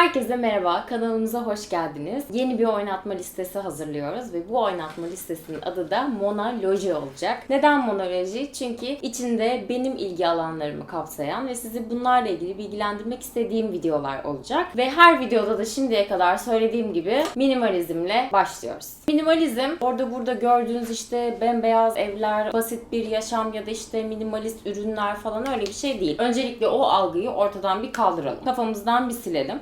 Herkese merhaba, kanalımıza hoş geldiniz. Yeni bir oynatma listesi hazırlıyoruz ve bu oynatma listesinin adı da Monoloji olacak. Neden Monoloji? Çünkü içinde benim ilgi alanlarımı kapsayan ve sizi bunlarla ilgili bilgilendirmek istediğim videolar olacak. Ve her videoda da şimdiye kadar söylediğim gibi minimalizmle başlıyoruz. Minimalizm, orada burada gördüğünüz işte bembeyaz evler, basit bir yaşam ya da işte minimalist ürünler falan öyle bir şey değil. Öncelikle o algıyı ortadan bir kaldıralım. Kafamızdan bir silelim.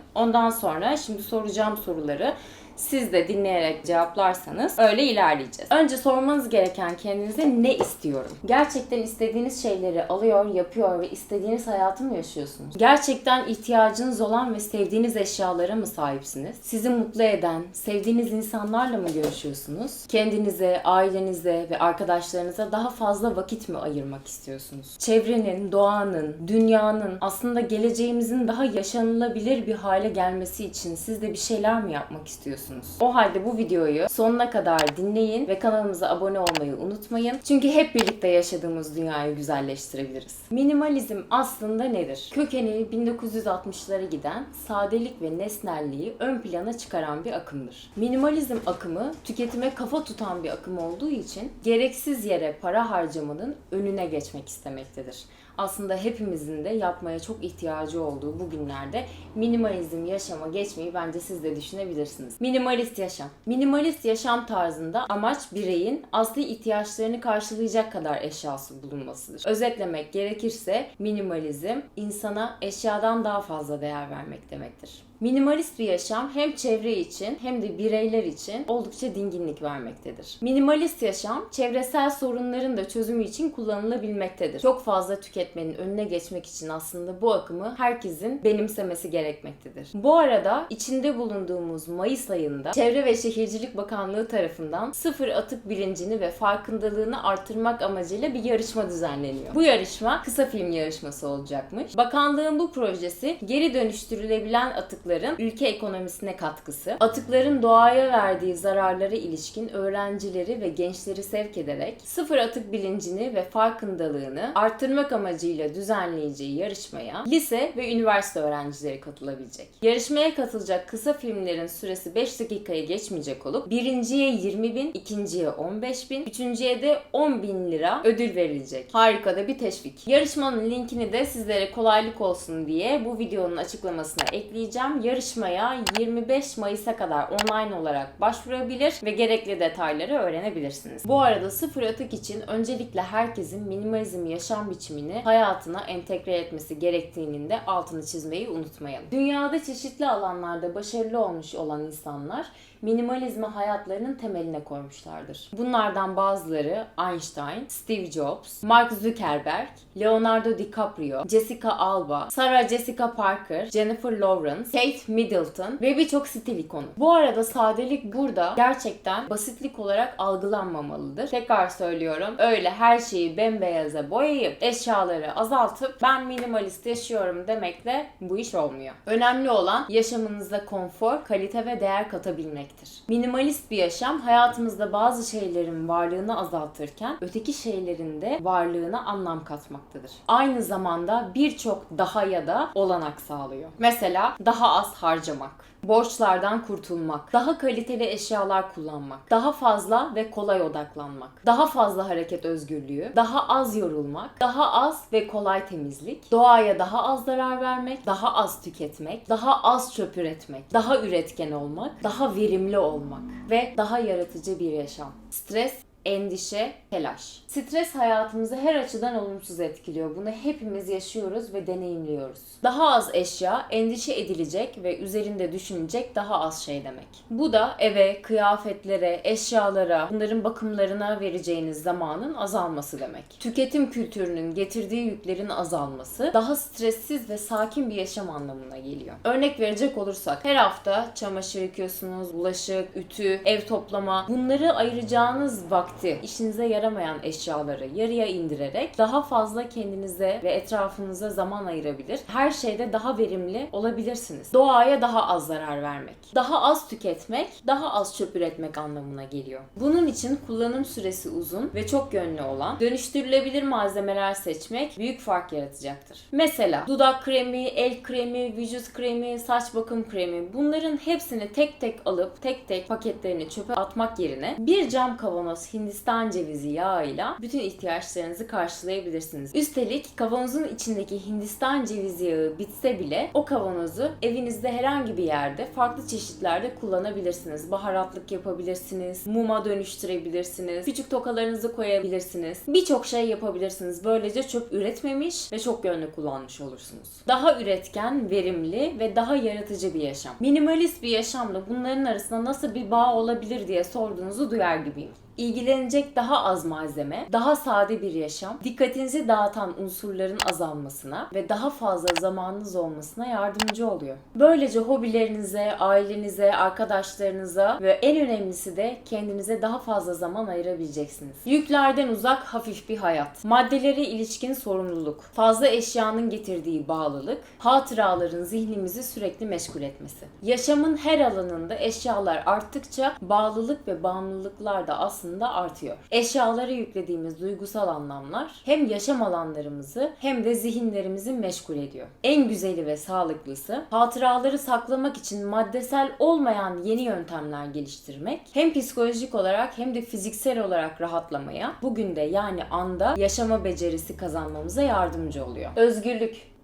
Sonra şimdi soracağım soruları siz de dinleyerek cevaplarsanız öyle ilerleyeceğiz. Önce sormanız gereken kendinize ne istiyorum? Gerçekten istediğiniz şeyleri alıyor, yapıyor ve istediğiniz hayatı mı yaşıyorsunuz? Gerçekten ihtiyacınız olan ve sevdiğiniz eşyalara mı sahipsiniz? Sizi mutlu eden, sevdiğiniz insanlarla mı görüşüyorsunuz? Kendinize, ailenize ve arkadaşlarınıza daha fazla vakit mi ayırmak istiyorsunuz? Çevrenin, doğanın, dünyanın, aslında geleceğimizin daha yaşanılabilir bir hale gelmesi için siz de bir şeyler mi yapmak istiyorsunuz? O halde bu videoyu sonuna kadar dinleyin ve kanalımıza abone olmayı unutmayın. Çünkü hep birlikte yaşadığımız dünyayı güzelleştirebiliriz. Minimalizm aslında nedir? Kökeni 1960'lara giden sadelik ve nesnelliği ön plana çıkaran bir akımdır. Minimalizm akımı tüketime kafa tutan bir akım olduğu için gereksiz yere para harcamanın önüne geçmek istemektedir aslında hepimizin de yapmaya çok ihtiyacı olduğu bu günlerde minimalizm yaşama geçmeyi bence siz de düşünebilirsiniz. Minimalist yaşam. Minimalist yaşam tarzında amaç bireyin asli ihtiyaçlarını karşılayacak kadar eşyası bulunmasıdır. Özetlemek gerekirse minimalizm insana eşyadan daha fazla değer vermek demektir. Minimalist bir yaşam hem çevre için hem de bireyler için oldukça dinginlik vermektedir. Minimalist yaşam çevresel sorunların da çözümü için kullanılabilmektedir. Çok fazla tüketmenin önüne geçmek için aslında bu akımı herkesin benimsemesi gerekmektedir. Bu arada içinde bulunduğumuz Mayıs ayında Çevre ve Şehircilik Bakanlığı tarafından sıfır atık bilincini ve farkındalığını artırmak amacıyla bir yarışma düzenleniyor. Bu yarışma kısa film yarışması olacakmış. Bakanlığın bu projesi geri dönüştürülebilen atık atıkların ülke ekonomisine katkısı, atıkların doğaya verdiği zararlara ilişkin öğrencileri ve gençleri sevk ederek sıfır atık bilincini ve farkındalığını arttırmak amacıyla düzenleyeceği yarışmaya lise ve üniversite öğrencileri katılabilecek. Yarışmaya katılacak kısa filmlerin süresi 5 dakikaya geçmeyecek olup birinciye 20 bin, ikinciye 15 bin, üçüncüye de 10 bin lira ödül verilecek. Harika da bir teşvik. Yarışmanın linkini de sizlere kolaylık olsun diye bu videonun açıklamasına ekleyeceğim yarışmaya 25 Mayıs'a kadar online olarak başvurabilir ve gerekli detayları öğrenebilirsiniz. Bu arada sıfır atık için öncelikle herkesin minimalizm yaşam biçimini hayatına entegre etmesi gerektiğinin de altını çizmeyi unutmayalım. Dünyada çeşitli alanlarda başarılı olmuş olan insanlar minimalizmi hayatlarının temeline koymuşlardır. Bunlardan bazıları Einstein, Steve Jobs, Mark Zuckerberg, Leonardo DiCaprio, Jessica Alba, Sarah Jessica Parker, Jennifer Lawrence, Kate Middleton ve birçok stil ikonu. Bu arada sadelik burada gerçekten basitlik olarak algılanmamalıdır. Tekrar söylüyorum. Öyle her şeyi bembeyaza boyayıp eşyaları azaltıp ben minimalist yaşıyorum demekle bu iş olmuyor. Önemli olan yaşamınızda konfor, kalite ve değer katabilmek demektir. Minimalist bir yaşam hayatımızda bazı şeylerin varlığını azaltırken öteki şeylerin de varlığına anlam katmaktadır. Aynı zamanda birçok daha ya da olanak sağlıyor. Mesela daha az harcamak, borçlardan kurtulmak, daha kaliteli eşyalar kullanmak, daha fazla ve kolay odaklanmak, daha fazla hareket özgürlüğü, daha az yorulmak, daha az ve kolay temizlik, doğaya daha az zarar vermek, daha az tüketmek, daha az çöp üretmek, daha üretken olmak, daha verimli olmak ve daha yaratıcı bir yaşam. Stres endişe, telaş. Stres hayatımızı her açıdan olumsuz etkiliyor. Bunu hepimiz yaşıyoruz ve deneyimliyoruz. Daha az eşya, endişe edilecek ve üzerinde düşünecek daha az şey demek. Bu da eve, kıyafetlere, eşyalara, bunların bakımlarına vereceğiniz zamanın azalması demek. Tüketim kültürünün getirdiği yüklerin azalması, daha stressiz ve sakin bir yaşam anlamına geliyor. Örnek verecek olursak, her hafta çamaşır yıkıyorsunuz, bulaşık, ütü, ev toplama, bunları ayıracağınız vakti vakti, işinize yaramayan eşyaları yarıya indirerek daha fazla kendinize ve etrafınıza zaman ayırabilir. Her şeyde daha verimli olabilirsiniz. Doğaya daha az zarar vermek, daha az tüketmek, daha az çöp üretmek anlamına geliyor. Bunun için kullanım süresi uzun ve çok yönlü olan dönüştürülebilir malzemeler seçmek büyük fark yaratacaktır. Mesela dudak kremi, el kremi, vücut kremi, saç bakım kremi bunların hepsini tek tek alıp tek tek paketlerini çöpe atmak yerine bir cam kavanoz Hindistan cevizi yağıyla bütün ihtiyaçlarınızı karşılayabilirsiniz. Üstelik kavanozun içindeki Hindistan cevizi yağı bitse bile o kavanozu evinizde herhangi bir yerde farklı çeşitlerde kullanabilirsiniz. Baharatlık yapabilirsiniz, muma dönüştürebilirsiniz, küçük tokalarınızı koyabilirsiniz. Birçok şey yapabilirsiniz. Böylece çöp üretmemiş ve çok yönlü kullanmış olursunuz. Daha üretken, verimli ve daha yaratıcı bir yaşam. Minimalist bir yaşamla bunların arasında nasıl bir bağ olabilir diye sorduğunuzu duyar gibiyim. İlgilenecek daha az malzeme, daha sade bir yaşam, dikkatinizi dağıtan unsurların azalmasına ve daha fazla zamanınız olmasına yardımcı oluyor. Böylece hobilerinize, ailenize, arkadaşlarınıza ve en önemlisi de kendinize daha fazla zaman ayırabileceksiniz. Yüklerden uzak hafif bir hayat, maddelere ilişkin sorumluluk, fazla eşyanın getirdiği bağlılık, hatıraların zihnimizi sürekli meşgul etmesi. Yaşamın her alanında eşyalar arttıkça bağlılık ve bağımlılıklar da aslında artıyor. Eşyalara yüklediğimiz duygusal anlamlar hem yaşam alanlarımızı hem de zihinlerimizi meşgul ediyor. En güzeli ve sağlıklısı hatıraları saklamak için maddesel olmayan yeni yöntemler geliştirmek hem psikolojik olarak hem de fiziksel olarak rahatlamaya bugün de yani anda yaşama becerisi kazanmamıza yardımcı oluyor. Özgürlük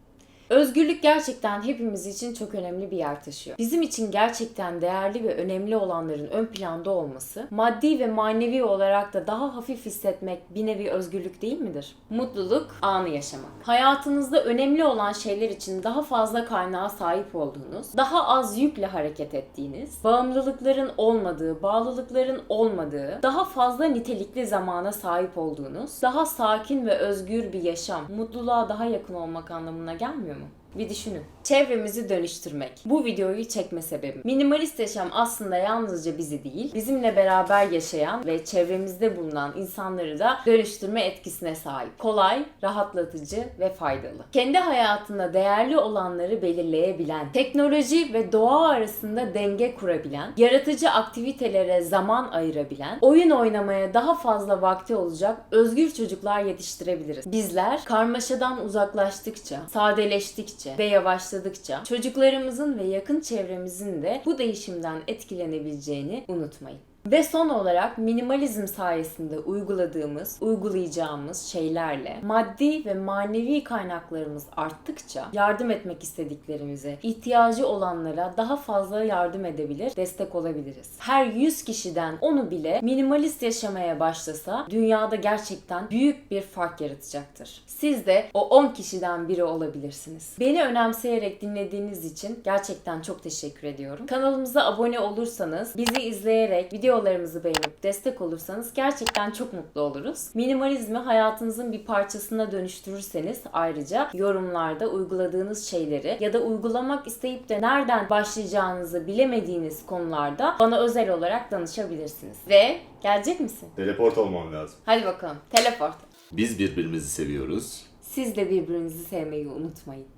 Özgürlük gerçekten hepimiz için çok önemli bir yer taşıyor. Bizim için gerçekten değerli ve önemli olanların ön planda olması, maddi ve manevi olarak da daha hafif hissetmek bir nevi özgürlük değil midir? Mutluluk, anı yaşamak. Hayatınızda önemli olan şeyler için daha fazla kaynağa sahip olduğunuz, daha az yükle hareket ettiğiniz, bağımlılıkların olmadığı, bağlılıkların olmadığı, daha fazla nitelikli zamana sahip olduğunuz, daha sakin ve özgür bir yaşam, mutluluğa daha yakın olmak anlamına gelmiyor? Bir düşünün. Çevremizi dönüştürmek. Bu videoyu çekme sebebim. Minimalist yaşam aslında yalnızca bizi değil, bizimle beraber yaşayan ve çevremizde bulunan insanları da dönüştürme etkisine sahip. Kolay, rahatlatıcı ve faydalı. Kendi hayatında değerli olanları belirleyebilen, teknoloji ve doğa arasında denge kurabilen, yaratıcı aktivitelere zaman ayırabilen, oyun oynamaya daha fazla vakti olacak özgür çocuklar yetiştirebiliriz. Bizler karmaşadan uzaklaştıkça, sadeleştikçe ve yavaşladıkça çocuklarımızın ve yakın çevremizin de bu değişimden etkilenebileceğini unutmayın. Ve son olarak minimalizm sayesinde uyguladığımız, uygulayacağımız şeylerle maddi ve manevi kaynaklarımız arttıkça yardım etmek istediklerimize, ihtiyacı olanlara daha fazla yardım edebilir, destek olabiliriz. Her 100 kişiden onu bile minimalist yaşamaya başlasa dünyada gerçekten büyük bir fark yaratacaktır. Siz de o 10 kişiden biri olabilirsiniz. Beni önemseyerek dinlediğiniz için gerçekten çok teşekkür ediyorum. Kanalımıza abone olursanız, bizi izleyerek videolarımızı beğenip destek olursanız gerçekten çok mutlu oluruz. Minimalizmi hayatınızın bir parçasına dönüştürürseniz ayrıca yorumlarda uyguladığınız şeyleri ya da uygulamak isteyip de nereden başlayacağınızı bilemediğiniz konularda bana özel olarak danışabilirsiniz. Ve gelecek misin? Teleport olmam lazım. Hadi bakalım. Teleport. Biz birbirimizi seviyoruz. Siz de birbirinizi sevmeyi unutmayın.